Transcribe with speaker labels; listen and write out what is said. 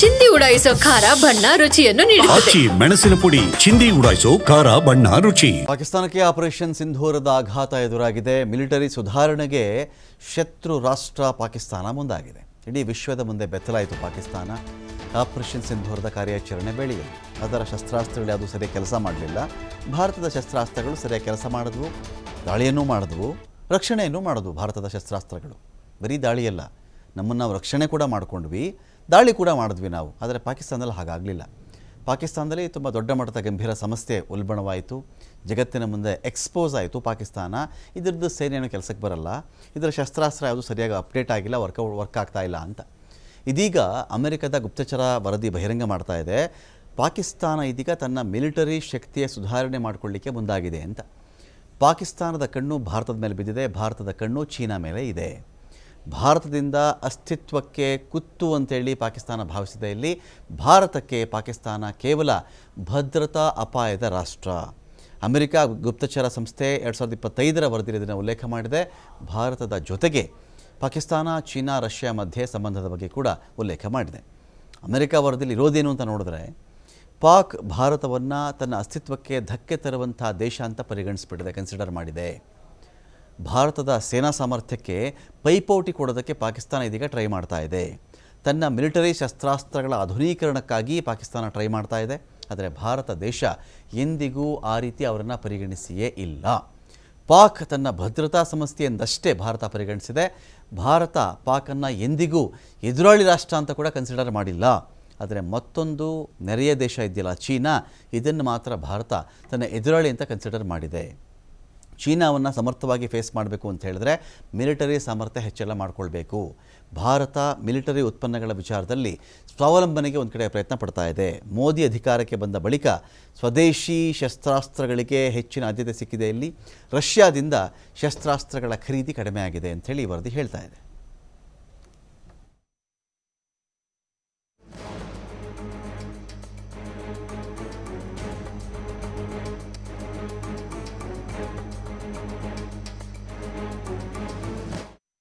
Speaker 1: ಚಿಂದಿ ಉಡಾಯಿಸೋ ಖಾರ ಬಣ್ಣ ರುಚಿಯನ್ನು ನೀಡುತ್ತದೆ.
Speaker 2: ಆಚಿ ಮೆಣಸಿನ ಪುಡಿ ಚಿಂದಿ ಉಡಾಯಿಸೋ ಖಾರ ಬಣ್ಣ ರುಚಿ.
Speaker 3: ಪಾಕಿಸ್ತಾನಕ್ಕೆ ಆಪರೇಷನ್ ಸಿಂಧೂರದ ಆಘಾತ ಎದುರಾಗಿದೆ. ಮಿಲಿಟರಿ ಸುಧಾರಣೆಗೆ ಶತ್ರು ರಾಷ್ಟ್ರ ಪಾಕಿಸ್ತಾನ ಮುಂದಾಗಿದೆ. ಇಡೀ ವಿಶ್ವದ ಮುಂದೆ ಬೆತ್ತಲಾಯಿತು ಪಾಕಿಸ್ತಾನ. ಆಪರೇಷನ್ ಸಿಂಧೂರದ ಕಾರ್ಯಾಚರಣೆ ಬೆಳೆಯಲು. ಅದರ ಶಸ್ತ್ರಾಸ್ತ್ರಗಳು ಅದು ಸರಿಯಾಗಿ ಕೆಲಸ ಮಾಡಲಿಲ್ಲ. ಭಾರತದ ಶಸ್ತ್ರಾಸ್ತ್ರಗಳು ಸರಿಯಾಗಿ ಕೆಲಸ ಮಾಡಿದ್ವು ದಾಳಿಯನ್ನೂ ಮಾಡಿದ್ವು ರಕ್ಷಣೆಯನ್ನು ಮಾಡಿದ್ವು ಭಾರತದ ಶಸ್ತ್ರಾಸ್ತ್ರಗಳು. ಬರೀ ದಾಳಿಯಲ್ಲ ನಮ್ಮನ್ನು ನಾವು ರಕ್ಷಣೆ ಕೂಡ ಮಾಡ್ಕೊಂಡ್ವಿ. ದಾಳಿ ಕೂಡ ಮಾಡಿದ್ವಿ ನಾವು, ಆದರೆ ಪಾಕಿಸ್ತಾನದಲ್ಲಿ ಹಾಗಾಗಲಿಲ್ಲ. ಪಾಕಿಸ್ತಾನದಲ್ಲಿ ತುಂಬ ದೊಡ್ಡ ಮಟ್ಟದ ಗಂಭೀರ ಸಮಸ್ಯೆ ಉಲ್ಬಣವಾಯಿತು. ಜಗತ್ತಿನ ಮುಂದೆ ಎಕ್ಸ್ಪೋಸ್ ಆಯಿತು ಪಾಕಿಸ್ತಾನ. ಇದ್ರದ್ದು ಸೇನೆಯನ್ನು ಕೆಲಸಕ್ಕೆ ಬರಲ್ಲ. ಇದರ ಶಸ್ತ್ರಾಸ್ತ್ರ ಯಾವುದು ಸರಿಯಾಗಿ ಅಪ್ಡೇಟ್ ಆಗಿಲ್ಲ, ವರ್ಕ್ ವರ್ಕ್ ಆಗ್ತಾ ಇಲ್ಲ ಅಂತ. ಇದೀಗ ಅಮೆರಿಕದ ಗುಪ್ತಚರ ವರದಿ ಬಹಿರಂಗ ಮಾಡ್ತಾ ಇದೆ. ಪಾಕಿಸ್ತಾನ ಇದೀಗ ತನ್ನ ಮಿಲಿಟರಿ ಶಕ್ತಿಯ ಸುಧಾರಣೆ ಮಾಡಿಕೊಳ್ಳಿಕ್ಕೆ ಮುಂದಾಗಿದೆ ಅಂತ. ಪಾಕಿಸ್ತಾನದ ಕಣ್ಣು ಭಾರತದ ಮೇಲೆ ಬಿದ್ದಿದೆ, ಭಾರತದ ಕಣ್ಣು ಚೀನಾ ಮೇಲೆ ಇದೆ. ಭಾರತದಿಂದ ಅಸ್ತಿತ್ವಕ್ಕೆ ಕುತ್ತು ಅಂತೇಳಿ ಪಾಕಿಸ್ತಾನ ಭಾವಿಸಿದೆ ಇಲ್ಲಿ. ಭಾರತಕ್ಕೆ ಪಾಕಿಸ್ತಾನ ಕೇವಲ ಭದ್ರತಾ ಅಪಾಯದ ರಾಷ್ಟ್ರ. ಅಮೆರಿಕ ಗುಪ್ತಚರ ಸಂಸ್ಥೆ ಎರಡು ಸಾವಿರದ ಇಪ್ಪತ್ತೈದರ ವರದಿಯಲ್ಲಿ ಇದನ್ನು ಉಲ್ಲೇಖ ಮಾಡಿದೆ. ಭಾರತದ ಜೊತೆಗೆ ಪಾಕಿಸ್ತಾನ, ಚೀನಾ, ರಷ್ಯಾ ಮಧ್ಯೆ ಸಂಬಂಧದ ಬಗ್ಗೆ ಕೂಡ ಉಲ್ಲೇಖ ಮಾಡಿದೆ. ಅಮೆರಿಕ ವರದಿಯಲ್ಲಿ ಇರೋದೇನು ಅಂತ ನೋಡಿದ್ರೆ, ಪಾಕ್ ಭಾರತವನ್ನು ತನ್ನ ಅಸ್ತಿತ್ವಕ್ಕೆ ಧಕ್ಕೆ ತರುವಂಥ ದೇಶ ಅಂತ ಪರಿಗಣಿಸ್ಬಿಟ್ಟಿದೆ ಕನ್ಸಿಡರ್ ಮಾಡಿದೆ. ಭಾರತದ ಸೇನಾ ಸಾಮರ್ಥ್ಯಕ್ಕೆ ಪೈಪೋಟಿ ಕೊಡೋದಕ್ಕೆ ಪಾಕಿಸ್ತಾನ ಇದೀಗ ಟ್ರೈ ಮಾಡ್ತಾ ಇದೆ. ತನ್ನ ಮಿಲಿಟರಿ ಶಸ್ತ್ರಾಸ್ತ್ರಗಳ ಆಧುನೀಕರಣಕ್ಕಾಗಿ ಪಾಕಿಸ್ತಾನ ಟ್ರೈ ಮಾಡ್ತಾ ಇದೆ. ಆದರೆ ಭಾರತ ದೇಶ ಎಂದಿಗೂ ಆ ರೀತಿ ಅವರನ್ನು ಪರಿಗಣಿಸಿಯೇ ಇಲ್ಲ. ಪಾಕ್ ತನ್ನ ಭದ್ರತಾ ಸಮಸ್ಯೆಯಿಂದಷ್ಟೇ ಭಾರತ ಪರಿಗಣಿಸಿದೆ. ಭಾರತ ಪಾಕನ್ನು ಎಂದಿಗೂ ಎದುರಾಳಿ ರಾಷ್ಟ್ರ ಅಂತ ಕೂಡ ಕನ್ಸಿಡರ್ ಮಾಡಿಲ್ಲ. ಆದರೆ ಮತ್ತೊಂದು ನೆರೆಯ ದೇಶ ಇದೆಯಲ್ಲ, ಚೀನಾ, ಇದನ್ನು ಮಾತ್ರ ಭಾರತ ತನ್ನ ಎದುರಾಳಿ ಅಂತ ಕನ್ಸಿಡರ್ ಮಾಡಿದೆ. ಚೀನಾವನ್ನು ಸಮರ್ಥವಾಗಿ ಫೇಸ್ ಮಾಡಬೇಕು ಅಂತ ಹೇಳಿದ್ರೆ ಮಿಲಿಟರಿ ಸಾಮರ್ಥ್ಯ ಹೆಚ್ಚೆಲ್ಲ ಮಾಡಿಕೊಳ್ಬೇಕು. ಭಾರತ ಮಿಲಿಟರಿ ಉತ್ಪನ್ನಗಳ ವಿಚಾರದಲ್ಲಿ ಸ್ವಾವಲಂಬನೆಗೆ ಒಂದು ಕಡೆ ಪ್ರಯತ್ನ ಪಡ್ತಾ ಇದೆ. ಮೋದಿ ಅಧಿಕಾರಕ್ಕೆ ಬಂದ ಬಳಿಕ ಸ್ವದೇಶಿ ಶಸ್ತ್ರಾಸ್ತ್ರಗಳಿಗೆ ಹೆಚ್ಚಿನ ಆದ್ಯತೆ ಸಿಕ್ಕಿದೆ ಇಲ್ಲಿ. ರಷ್ಯಾದಿಂದ ಶಸ್ತ್ರಾಸ್ತ್ರಗಳ ಖರೀದಿ ಕಡಿಮೆ ಆಗಿದೆ ಅಂಥೇಳಿ ವರದಿ ಹೇಳ್ತಾ ಇದೆ.